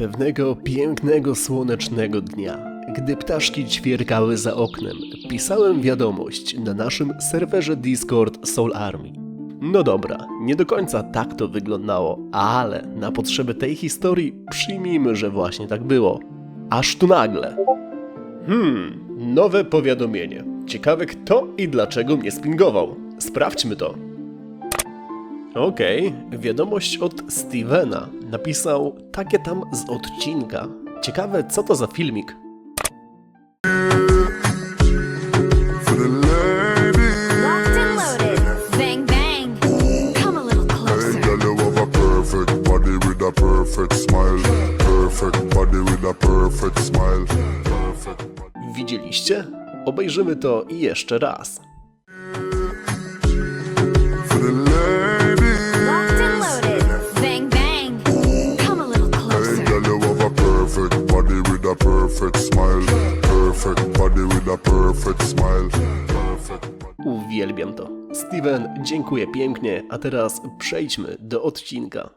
Pewnego pięknego, słonecznego dnia, gdy ptaszki ćwierkały za oknem, pisałem wiadomość na naszym serwerze Discord Soul Army. No dobra, nie do końca tak to wyglądało, ale na potrzeby tej historii przyjmijmy, że właśnie tak było. Aż tu nagle. Hmm, nowe powiadomienie. Ciekawe kto i dlaczego mnie spingował. Sprawdźmy to. Okej, wiadomość od Stevena. Napisał takie tam z odcinka. Ciekawe, co to za filmik. For the ladies. Locked and dziękuję pięknie, a teraz przejdźmy do odcinka.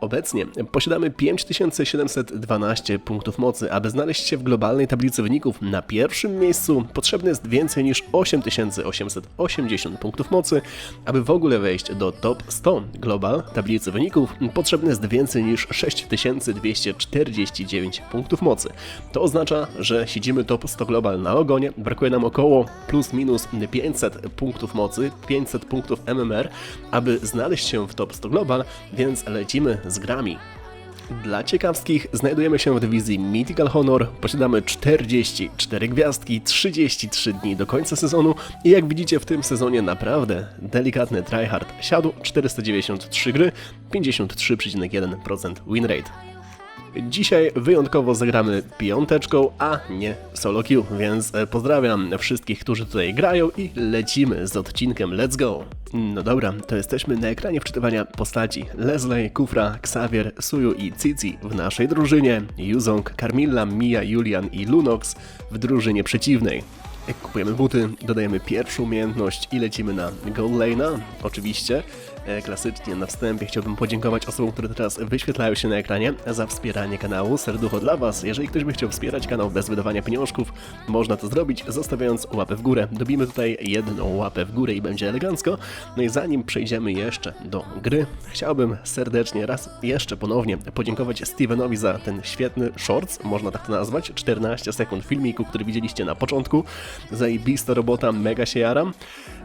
Obecnie posiadamy 5712 punktów mocy. Aby znaleźć się w globalnej tablicy wyników na pierwszym miejscu, potrzebne jest więcej niż 8880 punktów mocy. Aby w ogóle wejść do top 100 global tablicy wyników, potrzebne jest więcej niż 6249 punktów mocy. To oznacza, że siedzimy top 100 global na ogonie, brakuje nam około plus minus 500 punktów mocy, 500 punktów MMR, aby znaleźć się w top 100 global, więc lecimy z grami. Dla ciekawskich znajdujemy się w dywizji Mythical Honor, posiadamy 44 gwiazdki, 33 dni do końca sezonu i jak widzicie w tym sezonie naprawdę delikatny tryhard siadł 493 gry, 53,1% win rate. Dzisiaj wyjątkowo zagramy piąteczką, a nie solo queue, więc e, pozdrawiam wszystkich, którzy tutaj grają i lecimy z odcinkiem Let's Go! No dobra, to jesteśmy na ekranie wczytywania postaci Leslie, Kufra, Xavier, Suju i Cici w naszej drużynie, Yuzong, Carmilla, Mia, Julian i Lunox w drużynie przeciwnej. Kupujemy buty, dodajemy pierwszą umiejętność i lecimy na Gold Lane'a, oczywiście. E, Klasycznie na wstępie chciałbym podziękować osobom, które teraz wyświetlają się na ekranie za wspieranie kanału. Serducho dla Was. Jeżeli ktoś by chciał wspierać kanał bez wydawania pieniążków, można to zrobić zostawiając łapę w górę. Dobijmy tutaj jedną łapę w górę i będzie elegancko. No i zanim przejdziemy jeszcze do gry, chciałbym serdecznie raz jeszcze ponownie podziękować Stevenowi za ten świetny shorts, można tak to nazwać, 14 sekund filmiku, który widzieliście na początku. Zajebista robota, mega się jaram.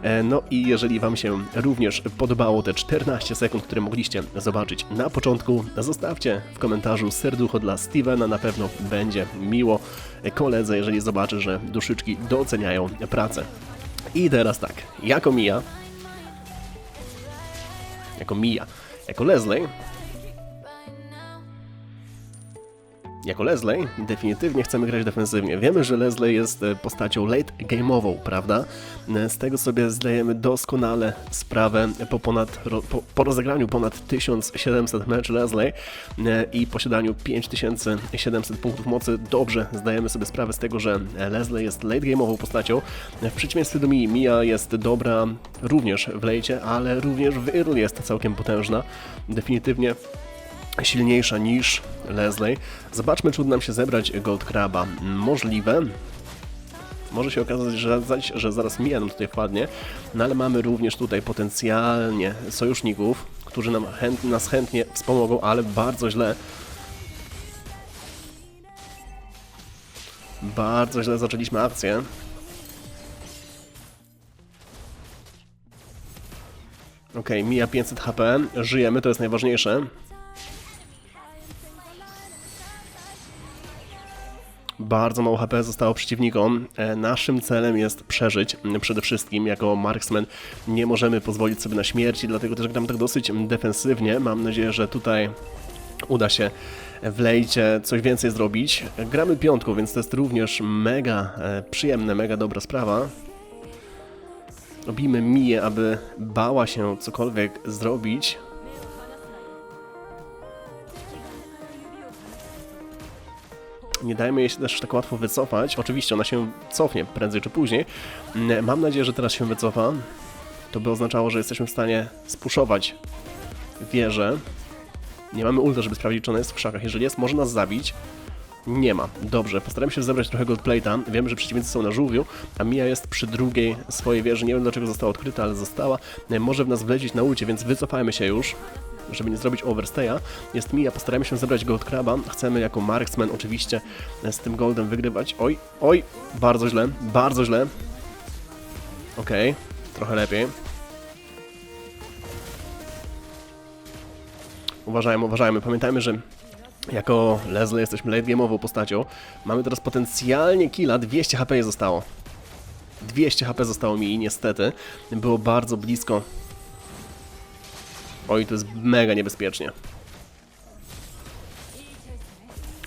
E, No i jeżeli Wam się również podobało te 14 sekund, które mogliście zobaczyć na początku, zostawcie w komentarzu serducho dla Stevena, na pewno będzie miło koledze, jeżeli zobaczy, że duszyczki doceniają pracę. I teraz tak, jako Mia, jako Mia, jako Leslie, Jako Leslie definitywnie chcemy grać defensywnie. Wiemy, że Leslie jest e, postacią late game'ową, prawda? E, Z tego sobie zdajemy doskonale sprawę po, ponad, po, po rozegraniu ponad 1700 mecz Leslie e, i posiadaniu 5700 punktów mocy. Dobrze zdajemy sobie sprawę z tego, że Leslie jest late game'ową postacią. W przeciwieństwie do Mii, Mia jest dobra również w lejcie, ale również w early jest całkiem potężna. Definitywnie silniejsza niż Leslie. Zobaczmy, czy uda nam się zebrać Gold Craba. Możliwe. Może się okazać, że, że zaraz Mia nam tutaj wpadnie, no ale mamy również tutaj potencjalnie sojuszników, którzy nam chęt, nas chętnie wspomogą, ale bardzo źle. Bardzo źle zaczęliśmy akcję. Okej, mija 500 HP, żyjemy, to jest najważniejsze. Bardzo mało HP zostało przeciwnikom. E, Naszym celem jest przeżyć. Przede wszystkim jako marksman nie możemy pozwolić sobie na śmierć, i dlatego też gram tak dosyć defensywnie. Mam nadzieję, że tutaj uda się w lejcie coś więcej zrobić. Gramy piątką, więc to jest również mega e, przyjemne, mega dobra sprawa. Robimy Miję, aby bała się cokolwiek zrobić. Nie dajmy jej się też tak łatwo wycofać. Oczywiście ona się cofnie prędzej czy później. Mm, Mam nadzieję, że teraz się wycofa. To by oznaczało, że jesteśmy w stanie spuszować wieżę. Nie mamy ulta, żeby sprawdzić, czy ona jest w krzakach. Jeżeli jest, może nas zabić. Nie ma. Dobrze, postaramy się zebrać trochę goldplate'a. Wiemy, że przeciwnicy są na żółwiu, a Mia jest przy drugiej swojej wieży. Nie wiem dlaczego została odkryta, ale została. E, Może w nas wlecieć na ulcie, więc wycofajmy się już. Żeby nie zrobić overstaya. Jest Mia, postaramy się zebrać Gold Craba. Chcemy jako marksman oczywiście z tym goldem wygrywać. Oj, oj, bardzo źle, bardzo źle. Okej, trochę lepiej. Uważajmy, uważajmy. Pamiętajmy, że jako Leslie jesteśmy late game'ową postacią. Mamy teraz potencjalnie killa, 200 HP jej zostało. 200 HP zostało mi i niestety było bardzo blisko. Oj, to jest mega niebezpiecznie.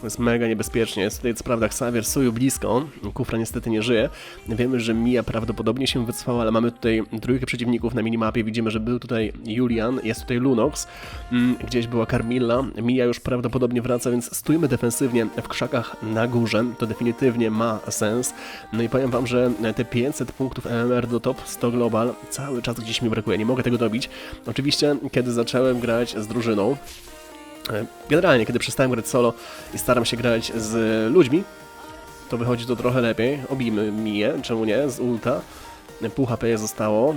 Jest mega niebezpiecznie. Jest tutaj co prawda Xavier Suju blisko. Kufra niestety nie żyje. Wiemy, że Mia prawdopodobnie się wycofała, ale mamy tutaj trójkę przeciwników na minimapie. Widzimy, że był tutaj Julian, jest tutaj Lunox, mm, gdzieś była Carmilla. Mia już prawdopodobnie wraca, więc stójmy defensywnie w krzakach na górze. To definitywnie ma sens. No i powiem wam, że te 500 punktów MMR do top 100 global cały czas gdzieś mi brakuje. Nie mogę tego dobić. Oczywiście, kiedy zacząłem grać z drużyną, E, Generalnie, kiedy przestałem grać solo i staram się grać z ludźmi, to wychodzi to trochę lepiej. Obijmy Miję, czemu nie, z ulta. E, Pół HP zostało.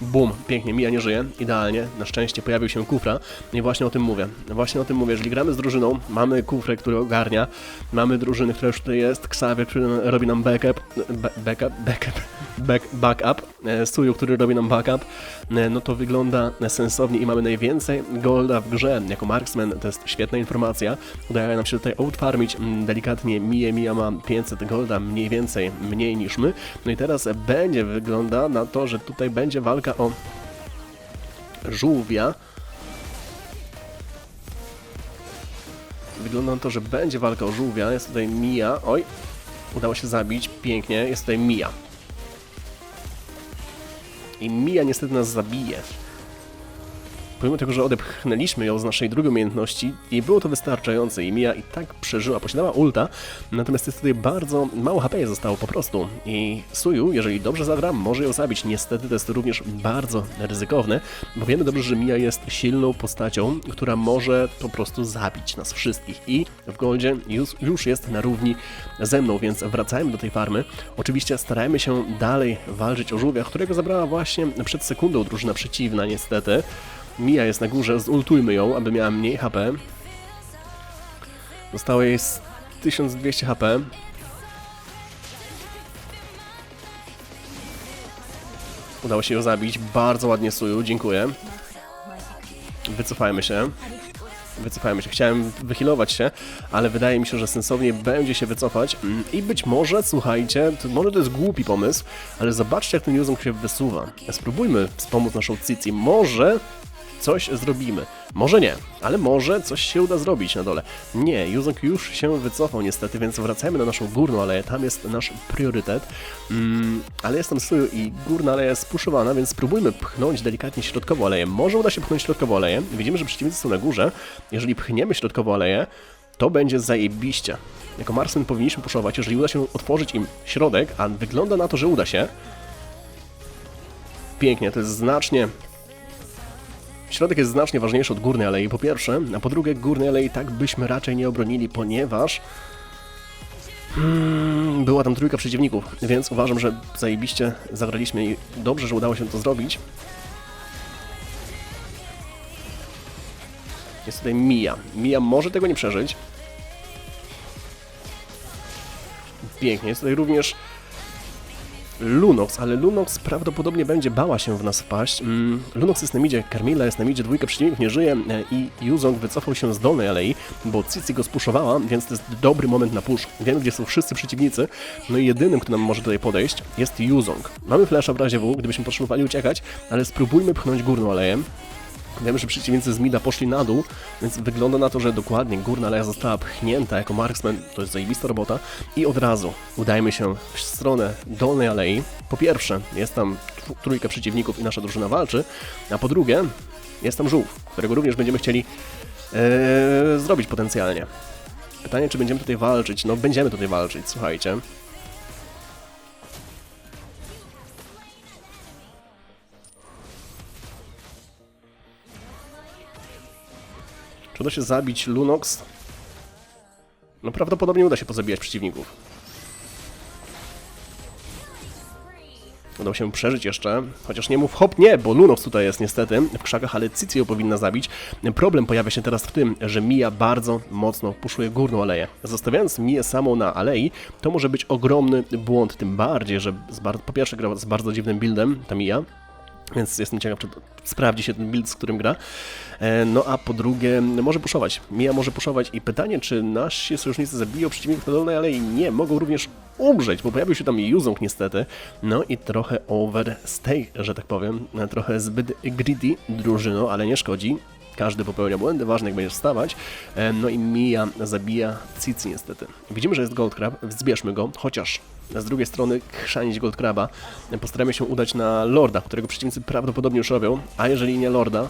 Bum, pięknie, Mija nie żyje, idealnie, na szczęście pojawił się Kufra. I właśnie o tym mówię, właśnie o tym mówię, jeżeli gramy z drużyną, mamy Kufrę, który ogarnia, mamy drużyny, która już tutaj jest, Xavier, który robi nam backup, ba- backup, backup, back, backup, e, Suju, który robi nam backup, e, no to wygląda sensownie i mamy najwięcej golda w grze, jako marksman, to jest świetna informacja, udaje nam się tutaj outfarmić delikatnie, Mija, Mija ma 500 golda, mniej więcej, mniej niż my, no i teraz będzie wygląda na to, że tutaj będzie walka o żółwia. Wygląda na to, że będzie walka o żółwia. Jest tutaj Mia. Oj, udało się zabić. Pięknie. Jest tutaj Mia. I Mia niestety nas zabije. Pomimo tego, że odepchnęliśmy ją z naszej drugiej umiejętności, nie było to wystarczające i Mia i tak przeżyła, posiadała ulta, natomiast jest tutaj bardzo mało HP zostało po prostu. I Suju, jeżeli dobrze zagra, może ją zabić. Niestety to jest również bardzo ryzykowne, bo wiemy dobrze, że Mia jest silną postacią, która może po prostu zabić nas wszystkich. I w Goldzie już, już jest na równi ze mną, więc wracajmy do tej farmy. Oczywiście starajmy się dalej walczyć o żółwia, którego zabrała właśnie przed sekundą drużyna przeciwna niestety. Mija jest na górze, zultujmy ją, aby miała mniej HP. Zostało jej z 1200 HP. Udało się ją zabić, bardzo ładnie Suju, dziękuję. Wycofajmy się. Wycofajmy się. Chciałem wychilować się, ale wydaje mi się, że sensownie będzie się wycofać Mm, i być może, słuchajcie, to, może to jest głupi pomysł, ale zobaczcie jak ten Juzong się wysuwa. Spróbujmy wspomóc naszą Cici. Może coś zrobimy. Może nie, ale może coś się uda zrobić na dole. Nie, Juzong już się wycofał niestety, więc wracajmy na naszą górną aleję, tam jest nasz priorytet. Mm, ale jest tam Suju i górna aleja jest spuszowana, więc spróbujmy pchnąć delikatnie środkową aleję. Może uda się pchnąć środkową aleję. Widzimy, że przeciwnicy są na górze. Jeżeli pchniemy środkową aleję, to będzie zajebiście. Jako Marsman powinniśmy puszować, jeżeli uda się otworzyć im środek, a wygląda na to, że uda się. Pięknie, to jest znacznie Środek jest znacznie ważniejszy od górnej alei, po pierwsze, a po drugie górnej alei tak byśmy raczej nie obronili, ponieważ hmm, była tam trójka przeciwników, więc uważam, że zajebiście zagraliśmy i dobrze, że udało się to zrobić. Jest tutaj Mia. Mia może tego nie przeżyć. Pięknie, jest tutaj również Lunox, ale Lunox prawdopodobnie będzie bała się w nas wpaść. Mm, Lunox jest na midzie, Carmilla jest na midzie, dwójka przeciwników nie żyje e, i Yuzong wycofał się z dolnej alei, bo Cici go spuszowała, więc to jest dobry moment na push. Wiemy, gdzie są wszyscy przeciwnicy, no i jedynym, kto nam może tutaj podejść, jest Yuzong. Mamy flasha w razie W, gdybyśmy potrzebowali uciekać, ale spróbujmy pchnąć górną aleję. Wiemy, że przeciwnicy z Mida poszli na dół, więc wygląda na to, że dokładnie górna aleja została pchnięta jako marksman, to jest zajebista robota i od razu udajmy się w stronę dolnej alei. Po pierwsze, jest tam tr- trójka przeciwników i nasza drużyna walczy, a po drugie, jest tam żółw, którego również będziemy chcieli e, zrobić potencjalnie. Pytanie, czy będziemy tutaj walczyć? No, będziemy tutaj walczyć, słuchajcie. Czy uda się zabić Lunox? No prawdopodobnie uda się pozabijać przeciwników. Udało się przeżyć jeszcze, chociaż nie mów hop, nie, bo Lunox tutaj jest niestety w krzakach, ale Ciccio powinna zabić. Problem pojawia się teraz w tym, że Mia bardzo mocno puszuje górną aleję. Zostawiając Mię samą na alei, to może być ogromny błąd, tym bardziej, że z po pierwsze gra z bardzo dziwnym buildem, ta Mia, więc jestem ciekaw, czy sprawdzi się ten build, z którym gra. E, No a po drugie, może puszować. Mija może puszować i pytanie, czy nasi sojusznicy zabiją przeciwników na dolnej alei? Nie, mogą również umrzeć, bo pojawił się tam Yuzong niestety. No i trochę overstay, że tak powiem. Trochę zbyt greedy drużyno, ale nie szkodzi. Każdy popełnia błędy, ważne jak będziesz wstawać. E, No i Mija zabija Cici niestety. Widzimy, że jest Gold Crab, zbierzmy go, chociaż z drugiej strony chrzanić Gold Craba. E, Postaramy się udać na Lorda, którego przeciwnicy prawdopodobnie już robią, a jeżeli nie Lorda,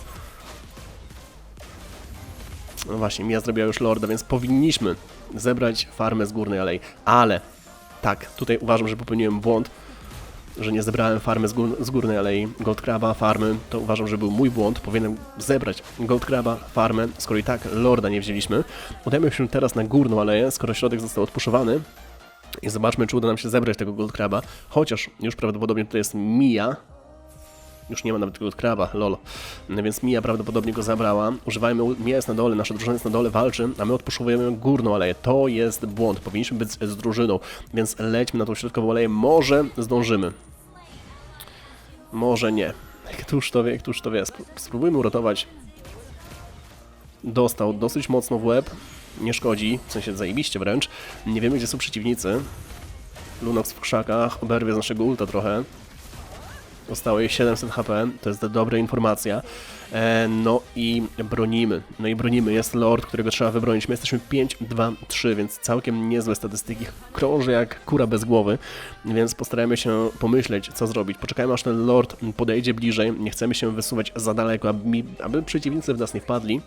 no właśnie, Mia zrobiła już Lorda, więc powinniśmy zebrać farmę z Górnej Alei. Ale, tak, tutaj uważam, że popełniłem błąd, że nie zebrałem farmy z, gór, z Górnej Alei Gold Craba, farmy, to uważam, że był mój błąd. Powinienem zebrać Gold Craba, farmę, skoro i tak Lorda nie wzięliśmy. Udajmy się teraz na Górną Aleję, skoro środek został odpuszowany. I zobaczmy, czy uda nam się zebrać tego Gold Craba. Chociaż już prawdopodobnie tutaj jest Mia, już nie ma nawet tego kraba, lol. Więc Mia prawdopodobnie go zabrała. Używajmy, Mia jest na dole, nasza drużyna jest na dole, walczy, a my odpuszczujemy górną aleję. To jest błąd, powinniśmy być z drużyną, więc lećmy na tą środkową aleję. Może zdążymy. Może nie. Któż to wie, któż to wie. Spró- Spróbujmy uratować. Dostał dosyć mocno w łeb. Nie szkodzi, w sensie zajebiście wręcz. Nie wiemy, gdzie są przeciwnicy. Lunox w krzakach, oberwie z naszego ulta trochę. Zostało jej 700 HP, to jest dobra informacja. E, no i bronimy. No i bronimy. Jest Lord, którego trzeba wybronić. My jesteśmy 5, 2, 3, więc całkiem niezłe statystyki. Krąży jak kura bez głowy, więc postarajmy się pomyśleć, co zrobić. Poczekajmy, aż ten Lord podejdzie bliżej. Nie chcemy się wysuwać za daleko, aby, aby przeciwnicy w nas nie wpadli.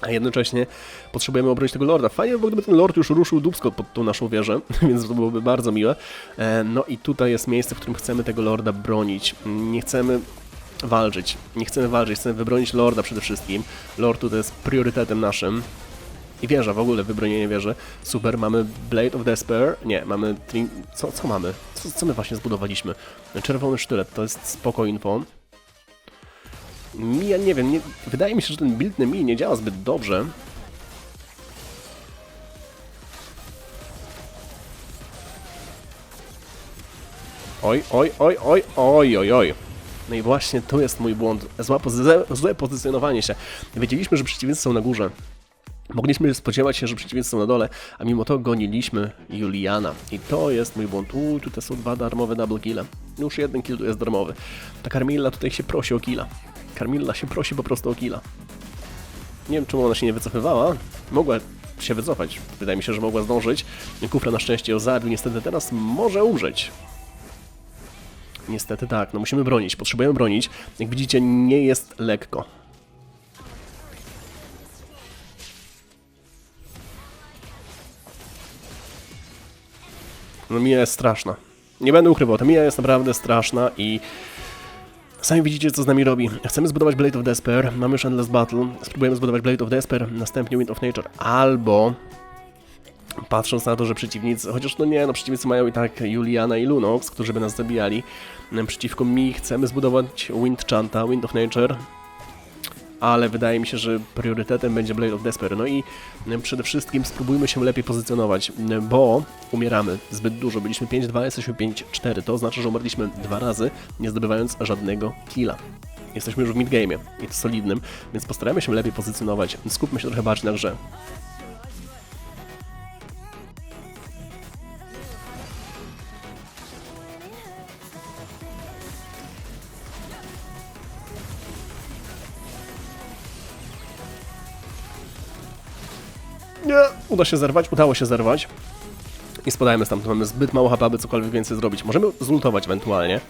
A jednocześnie potrzebujemy obronić tego Lorda. Fajnie by było, gdyby ten Lord już ruszył dubsko pod tą naszą wieżę, więc to byłoby bardzo miłe. E, No i tutaj jest miejsce, w którym chcemy tego Lorda bronić. Nie chcemy walczyć. Nie chcemy walczyć, chcemy wybronić Lorda przede wszystkim. Lord tutaj jest priorytetem naszym. I wieża, w ogóle wybronienie wieży. Super, mamy Blade of Despair. Nie, mamy... Co, co mamy? Co, co my właśnie zbudowaliśmy? Czerwony sztylet, to jest spoko info. Mija, nie wiem, nie, wydaje mi się, że ten build na Mii nie działa zbyt dobrze. Oj, oj, oj, oj, oj, oj, oj. No i właśnie tu jest mój błąd. Pozy- złe pozycjonowanie się. Wiedzieliśmy, że przeciwnicy są na górze. Mogliśmy spodziewać się, że przeciwnicy są na dole, a mimo to goniliśmy Juliana. I to jest mój błąd. Uuu, tutaj są dwa darmowe double kille. Już jeden kill tu jest darmowy. Ta Carmilla tutaj się prosi o killa. Carmilla się prosi po prostu o killa. Nie wiem, czemu ona się nie wycofywała. Mogła się wycofać. Wydaje mi się, że mogła zdążyć. Kufra na szczęście ją zabił. Niestety teraz może umrzeć. Niestety tak, no musimy bronić. Potrzebujemy bronić. Jak widzicie, nie jest lekko. No Mija jest straszna. Nie będę ukrywał, ta Mija jest naprawdę straszna i sami widzicie co z nami robi. Chcemy zbudować Blade of Despair, mamy już Endless Battle, spróbujemy zbudować Blade of Despair, następnie Wind of Nature, albo patrząc na to, że przeciwnicy, chociaż no nie, no przeciwnicy mają i tak Juliana i Lunox, którzy by nas zabijali, przeciwko mi chcemy zbudować Wind Chanta, Wind of Nature, ale wydaje mi się, że priorytetem będzie Blade of Despair. No i e, przede wszystkim spróbujmy się lepiej pozycjonować, e, bo umieramy zbyt dużo. Byliśmy 5-2, jesteśmy 5-4. To oznacza, że umarliśmy dwa razy, nie zdobywając żadnego killa. Jesteśmy już w midgame'ie i to solidnym, więc postarajmy się lepiej pozycjonować. Skupmy się trochę bardziej na grze. Nie, uda się zerwać, udało się zerwać. I spadajmy stamtąd, mamy zbyt mało HP, aby cokolwiek więcej zrobić. Możemy zultować ewentualnie.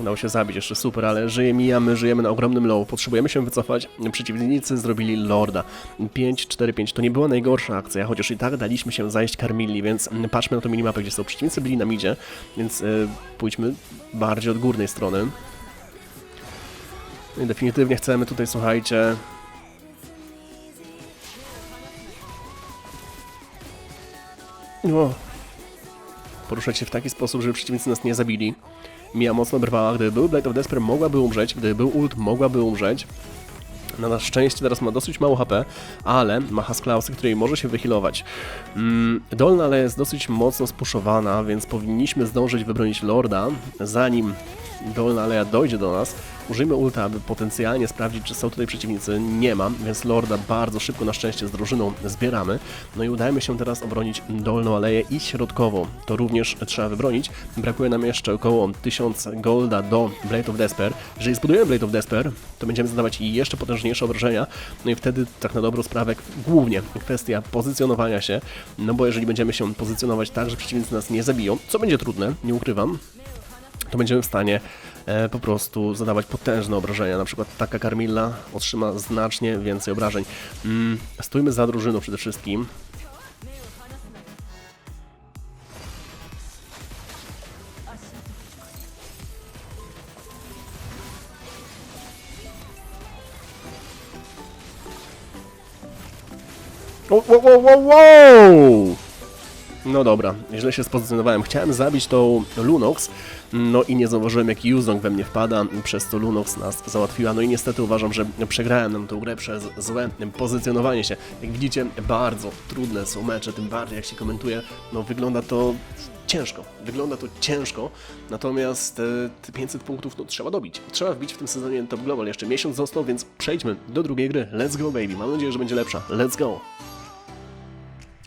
Udało się zabić, jeszcze super, ale żyje Mija, my żyjemy na ogromnym low. Potrzebujemy się wycofać. Przeciwnicy zrobili Lorda. 5-4-5 to nie była najgorsza akcja, chociaż i tak daliśmy się zajść Carmilli, więc patrzmy na tą minimapę, gdzie są przeciwnicy byli na midzie, więc y, pójdźmy bardziej od górnej strony. No i definitywnie chcemy tutaj, słuchajcie... O, poruszać się w taki sposób, żeby przeciwnicy nas nie zabili. Mija mocno brwała, gdyby był Blade of Despair mogłaby umrzeć, gdyby był ult mogłaby umrzeć. Na nasze szczęście teraz ma dosyć mało HP, ale ma Hasklausy, której może się wyhealować. Mm, dolna ale jest dosyć mocno spuszowana, więc powinniśmy zdążyć wybronić Lorda, zanim dolna aleja dojdzie do nas. Użyjmy ulta, aby potencjalnie sprawdzić, czy są tutaj przeciwnicy. Nie ma, więc Lorda bardzo szybko na szczęście z drużyną zbieramy. No i udajmy się teraz obronić dolną aleję i środkową. To również trzeba wybronić. Brakuje nam jeszcze około 1000 golda do Blade of Despair. Jeżeli zbudujemy Blade of Despair, to będziemy zadawać jeszcze potężniejsze obrażenia. No i wtedy tak na dobrą sprawę głównie kwestia pozycjonowania się. No bo jeżeli będziemy się pozycjonować tak, że przeciwnicy nas nie zabiją, co będzie trudne, nie ukrywam, to będziemy w stanie po prostu zadawać potężne obrażenia. Na przykład taka Carmilla otrzyma znacznie więcej obrażeń. Mm, stójmy za drużyną przede wszystkim. Wow! No dobra, źle się spozycjonowałem. Chciałem zabić tą Lunox, no i nie zauważyłem jak Yuzong we mnie wpada, przez to Lunox nas załatwiła. No i niestety uważam, że przegrałem nam tą grę przez złe pozycjonowanie się. Jak widzicie, bardzo trudne są mecze, tym bardziej jak się komentuje, no wygląda to ciężko. Wygląda to ciężko, natomiast e, te 500 punktów no, trzeba dobić. Trzeba wbić w tym sezonie Top Global. Jeszcze miesiąc został, więc przejdźmy do drugiej gry. Let's go, baby. Mam nadzieję, że będzie lepsza. Let's go.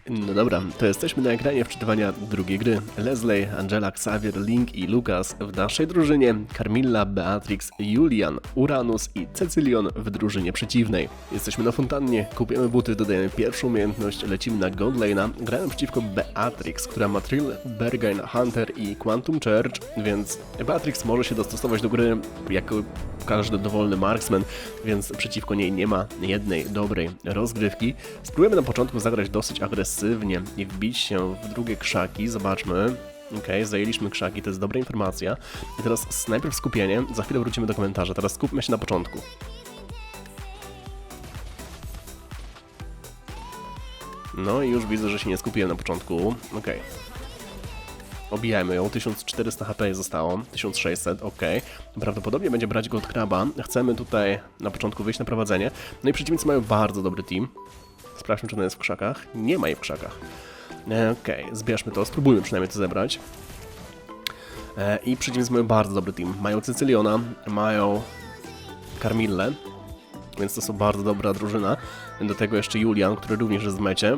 No dobra, to jesteśmy na ekranie wczytywania drugiej gry. Leslie, Angela, Xavier, Link i Lucas w naszej drużynie, Carmilla, Beatrix, Julian, Uranus i Cecilion w drużynie przeciwnej. Jesteśmy na fontannie, kupujemy buty, dodajemy pierwszą umiejętność, lecimy na Gold Lane'a, przeciwko Beatrix, która ma Trill, Bergain, Hunter i Quantum Charge, więc Beatrix może się dostosować do gry jako każdy dowolny marksman, więc przeciwko niej nie ma jednej dobrej rozgrywki. Spróbujemy na początku zagrać dosyć agresywnie i wbić się w drugie krzaki. Zobaczmy. Okej, zajęliśmy krzaki, to jest dobra informacja. I teraz najpierw skupienie, za chwilę wrócimy do komentarza. Teraz skupmy się na początku. No i już widzę, że się nie skupiłem na początku. Okej. Obijajmy ją, 1400 HP zostało, 1600, ok. Prawdopodobnie będzie brać go od kraba. Chcemy tutaj na początku wyjść na prowadzenie. No i przeciwnicy mają bardzo dobry team. Sprawdźmy, czy ona jest w krzakach. Nie ma jej w krzakach. E, Okej, zbierzmy to, spróbujmy przynajmniej to zebrać. E, I przeciwnicy mają bardzo dobry team. Mają Cycyliona, mają Carmillę, więc to są bardzo dobra drużyna. Do tego jeszcze Julian, który również jest w mecie.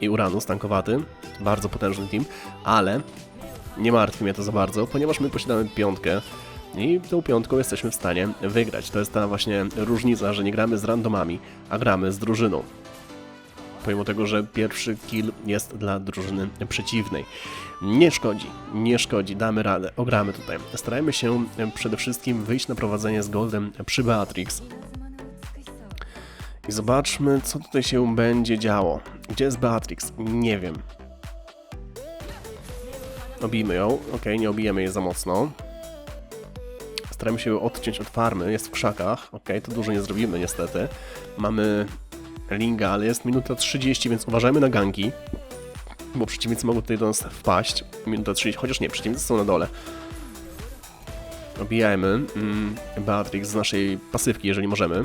I Uranus, tankowaty. Bardzo potężny team, ale nie martwi mnie to za bardzo, ponieważ my posiadamy piątkę i tą piątką jesteśmy w stanie wygrać. To jest ta właśnie różnica, że nie gramy z randomami, a gramy z drużyną. Pomimo tego, że pierwszy kill jest dla drużyny przeciwnej. Nie szkodzi, nie szkodzi, damy radę, ogramy tutaj. Starajmy się przede wszystkim wyjść na prowadzenie z Goldem przy Beatrix. I zobaczmy, co tutaj się będzie działo. Gdzie jest Beatrix? Nie wiem. Obijmy ją. Ok, nie obijemy jej za mocno. Staramy się ją odciąć od farmy. Jest w krzakach. Ok, to dużo nie zrobimy niestety. Mamy Linga, ale jest minuta 30, więc uważajmy na ganki. Bo przeciwnicy mogą tutaj do nas wpaść. Minuta 30, chociaż nie, przeciwnicy są na dole. Obijajmy mm, Beatrix z naszej pasywki, jeżeli możemy.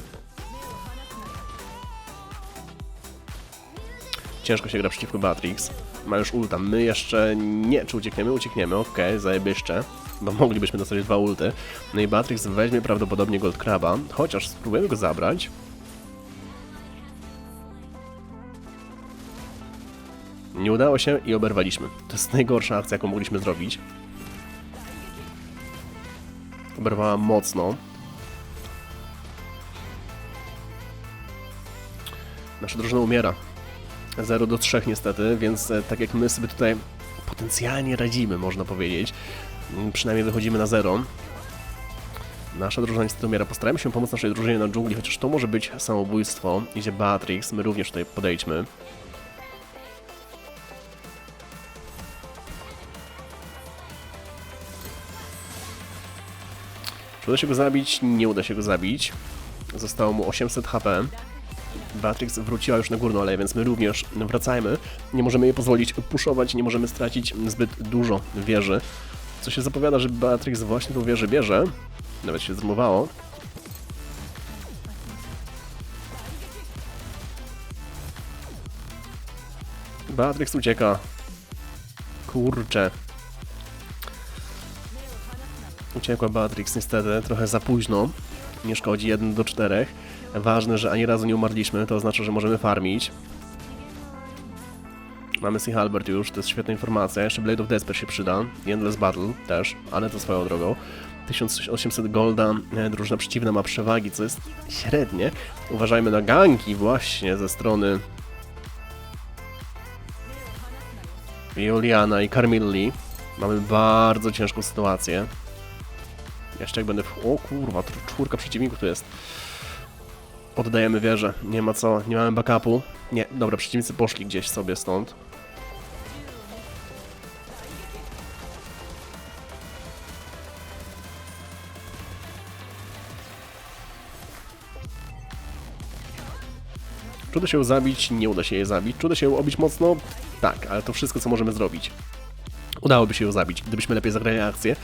Ciężko się gra przeciwko Beatrix. Ma już ulta. My jeszcze nie. Czy uciekniemy? Uciekniemy. Okej, zajebiście. Bo moglibyśmy dostać dwa ulty. No i Beatrix weźmie prawdopodobnie Gold Kraba. Chociaż spróbujemy go zabrać. Nie udało się i oberwaliśmy. To jest najgorsza akcja, jaką mogliśmy zrobić. Oberwała mocno. Nasza drużyna umiera. 0 do 3 niestety, więc e, tak jak my sobie tutaj potencjalnie radzimy, można powiedzieć. Mm, Przynajmniej wychodzimy na 0. Nasza drużyna niestety umiera. Postarajmy się pomóc naszej drużynie na dżungli, chociaż to może być samobójstwo. Idzie Beatrix, my również tutaj podejdźmy. Uda się go zabić? Nie uda się go zabić. Zostało mu 800 HP. Beatrix wróciła już na górną aleję, więc my również wracajmy. Nie możemy jej pozwolić puszować, nie możemy stracić zbyt dużo wieży. Co się zapowiada, że Beatrix właśnie tą wieżę bierze. Nawet się zrymowało. Beatrix ucieka. Kurczę. Uciekła Beatrix niestety, trochę za późno. Nie szkodzi, 1 do 4. Ważne, że ani razu nie umarliśmy, to oznacza, że możemy farmić. Mamy Sea Halbert już, to jest świetna informacja. Jeszcze Blade of Despair się przyda. Endless Battle też, ale to swoją drogą. 1800 golda, e, drużyna przeciwna ma przewagi, co jest średnie. Uważajmy na ganki właśnie ze strony Juliana i Carmilli. Mamy bardzo ciężką sytuację. Jeszcze jak będę... W... O kurwa, czwórka przeciwników tu jest. Oddajemy wieżę. Nie ma co, nie mamy backupu. Nie, dobra, przeciwnicy poszli gdzieś sobie stąd. Czy uda się ją zabić? Nie uda się jej zabić. Czy uda się ją obić mocno? Tak, ale to wszystko, co możemy zrobić. Udałoby się ją zabić, gdybyśmy lepiej zagrali akcję.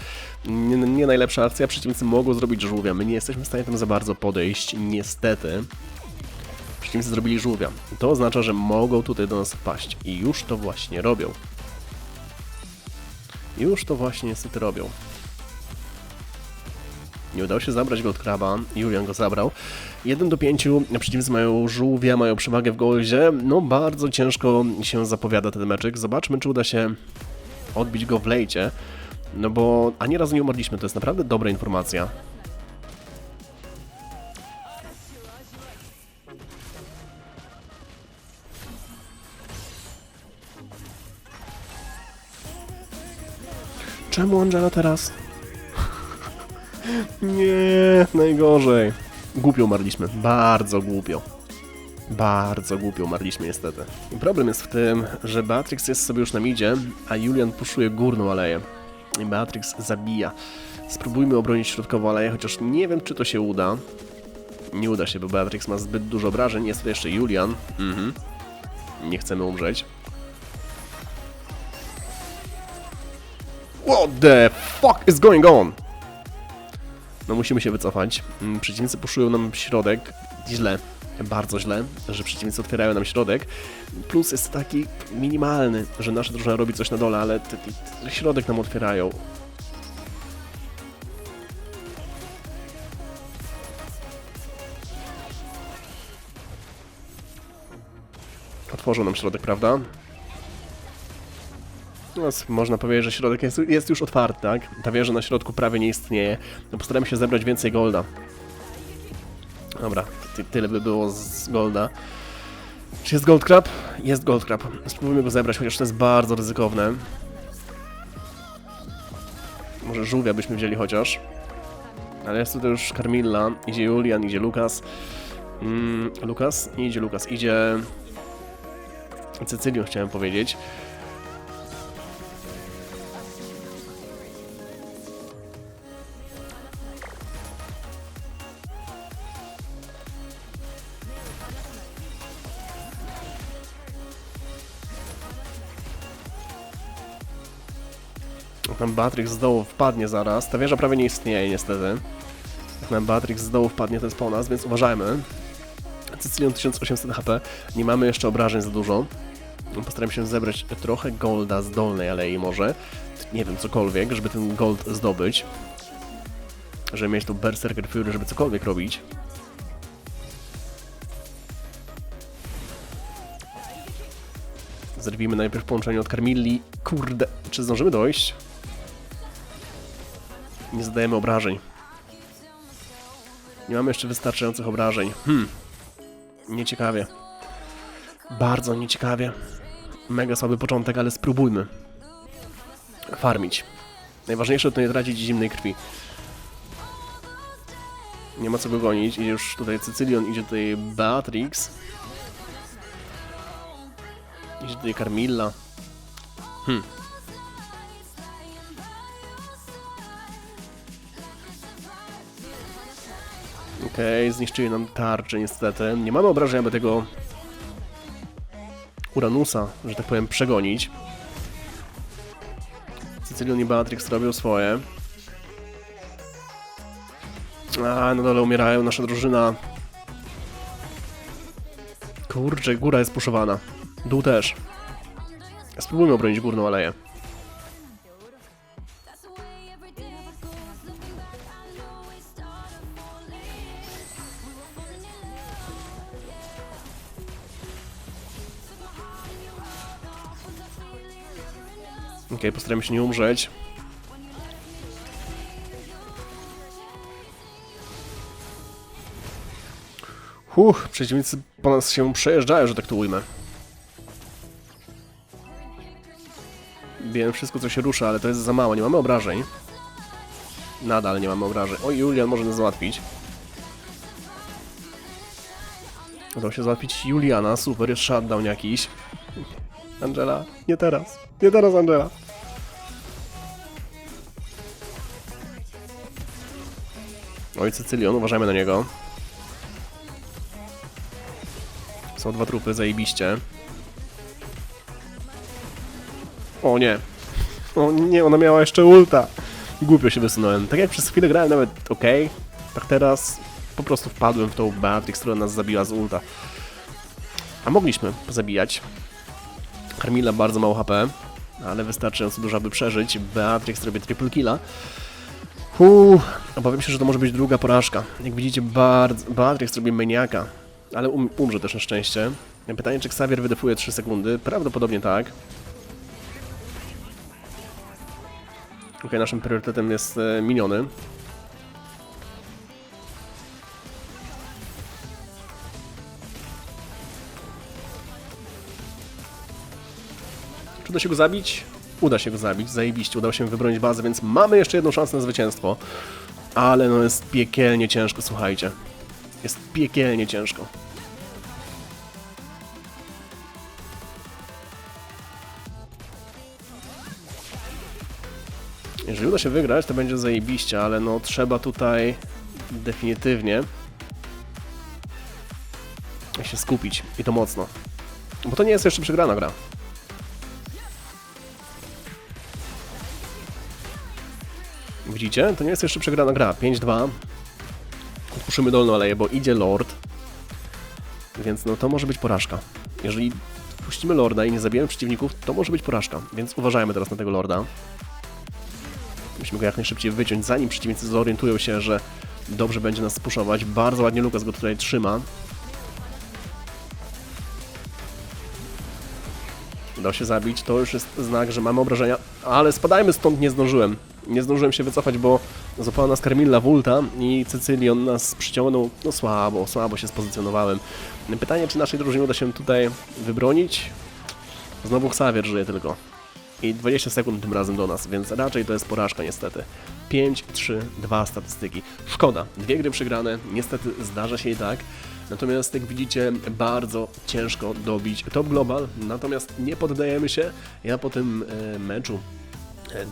Nie, nie najlepsza akcja, przeciwnicy mogą zrobić żółwia. My nie jesteśmy w stanie tam za bardzo podejść, niestety. Przeciwnicy zrobili żółwia. To oznacza, że mogą tutaj do nas wpaść. I już to właśnie robią. Już to właśnie niestety robią. Nie udało się zabrać go od kraba. Julian go zabrał. 1 do 5. Przeciwnicy mają żółwia, mają przewagę w goldzie. No bardzo ciężko się zapowiada ten meczek. Zobaczmy, czy uda się odbić go w lejcie. No bo ani razu nie umarliśmy. To jest naprawdę dobra informacja. Czemu Angela teraz? Nie, najgorzej. Głupio umarliśmy, bardzo głupio. Bardzo głupio umarliśmy niestety. I problem jest w tym, że Beatrix jest sobie już na midzie, a Julian puszuje górną aleję. I Beatrix zabija. Spróbujmy obronić środkową aleję, chociaż nie wiem czy to się uda. Nie uda się, bo Beatrix ma zbyt dużo obrażeń. Jest tu jeszcze Julian. Mhm. Nie chcemy umrzeć. What the fuck is going on? No musimy się wycofać. Mm, Przeciwnicy puszują nam środek. Źle. Bardzo źle, że przeciwnicy otwierają nam środek. Plus jest taki minimalny, że nasza drużyna robi coś na dole, ale środek nam otwierają. Otworzą nam środek, prawda? No, można powiedzieć, że środek jest, jest już otwarty, tak? Ta wieża na środku prawie nie istnieje. No, postaramy się zebrać więcej golda. Dobra, ty, tyle by było z golda. Czy jest gold crab? Jest gold crab. Spróbujmy go zebrać, chociaż to jest bardzo ryzykowne. Może żółwia byśmy wzięli chociaż. Ale jest tutaj już Carmilla, idzie Julian, idzie Lukas. Mm, Lukas? Nie idzie Lukas, idzie... Cecylią chciałem powiedzieć. Nam Batrix z dołu wpadnie zaraz, ta wieża prawie nie istnieje niestety. Jak nam Batrix z dołu wpadnie, to jest po nas, więc uważajmy. Cycilion 1800 HP, nie mamy jeszcze obrażeń za dużo. Postaram się zebrać trochę golda z dolnej alei może. Nie wiem, cokolwiek, żeby ten gold zdobyć. Żeby mieć tu Berserker Fury, żeby cokolwiek robić. Zerwijmy najpierw połączenie od Carmilli. Kurde, czy zdążymy dojść? Nie zadajemy obrażeń. Nie mamy jeszcze wystarczających obrażeń. Hmm. Nieciekawie. Bardzo nieciekawie. Mega słaby początek, ale spróbujmy. Farmić. Najważniejsze to nie tracić zimnej krwi. Nie ma co go gonić. Idzie już tutaj Cycylion, idzie tutaj Beatrix. Idzie tutaj Carmilla. Hmm. Okej, zniszczyli nam tarczę niestety. Nie mamy obrażeń, aby tego Uranusa, że tak powiem, przegonić. Cycilion i Beatrix robią swoje. A, na dole umierają, nasza drużyna. Kurczę, góra jest puszowana. Dół też. Spróbujmy obronić górną aleję. Postaramy się nie umrzeć. Huch, przeciwnicy po nas się przejeżdżają, że tak to ujmę. Wiem wszystko, co się rusza, ale to jest za mało. Nie mamy obrażeń. Nadal nie mamy obrażeń. O, Julian może nas załatwić. Udało się załatwić Juliana. Super, jest shutdown jakiś. Angela, nie teraz. Nie teraz, Angela. Oj, Cecylion, uważajmy na niego. Są dwa trupy, zajebiście. O nie. O nie, ona miała jeszcze ulta. Głupio się wysunąłem. Tak jak przez chwilę grałem nawet ok, tak teraz po prostu wpadłem w tą Beatrix, która nas zabiła z ulta. A mogliśmy pozabijać. Carmilla bardzo mało HP, ale wystarczająco dużo, aby przeżyć. Beatrix robi triple killa. Uuu, obawiam się, że to może być druga porażka. Jak widzicie, bardzo, Beatrix robi maniaka, ale um, umrze też na szczęście. Pytanie, czy Xavier wydefuje 3 sekundy? Prawdopodobnie tak. Okej, naszym priorytetem jest e, miniony. Czy uda się go zabić? Uda się go zabić, zajebiście, udało się wybronić bazę, więc mamy jeszcze jedną szansę na zwycięstwo. Ale no jest piekielnie ciężko, słuchajcie. Jest piekielnie ciężko. Jeżeli uda się wygrać, to będzie zajebiście, ale no trzeba tutaj definitywnie się skupić i to mocno. Bo to nie jest jeszcze przegrana gra. Widzicie? To nie jest jeszcze przegrana gra. 5-2. Odpuszczymy dolną aleję, bo idzie Lord. Więc no to może być porażka. Jeżeli puścimy Lorda i nie zabijemy przeciwników, to może być porażka. Więc uważajmy teraz na tego Lorda. Musimy go jak najszybciej wyciąć, zanim przeciwnicy zorientują się, że dobrze będzie nas spuszować. Bardzo ładnie Lukas go tutaj trzyma. Udało się zabić, to już jest znak, że mamy obrażenia, ale spadajmy stąd, nie zdążyłem. Nie zdążyłem się wycofać, bo złapała nas Carmilla Vulta i Cecylion nas przyciągnął, no słabo, słabo się spozycjonowałem. Pytanie, czy naszej drużynie uda się tutaj wybronić? Znowu Xavier żyje tylko. I 20 sekund tym razem do nas, więc raczej to jest porażka niestety. 5, 3, 2 statystyki. Szkoda, dwie gry przegrane, niestety zdarza się i tak. Natomiast jak widzicie, bardzo ciężko dobić top global, natomiast nie poddajemy się. Ja po tym e, meczu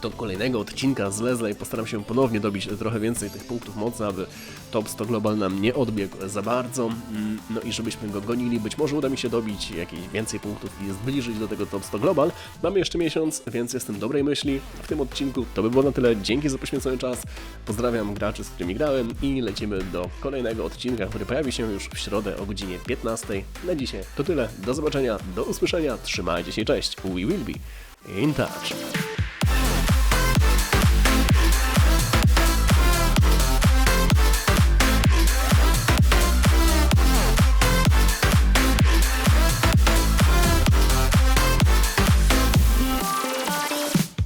do kolejnego odcinka z Leslie postaram się ponownie dobić trochę więcej tych punktów mocy, aby top 100 global nam nie odbiegł za bardzo, Mm, no i żebyśmy go gonili. Być może uda mi się dobić jakieś więcej punktów i zbliżyć do tego top 100 global. Mamy jeszcze miesiąc, więc jestem dobrej myśli w tym odcinku. To by było na tyle. Dzięki za poświęcony czas. Pozdrawiam graczy, z którymi grałem i lecimy do kolejnego odcinka, który pojawi się już w środę o godzinie 15. Na dzisiaj to tyle. Do zobaczenia, do usłyszenia. Trzymajcie się, cześć. We will be in touch.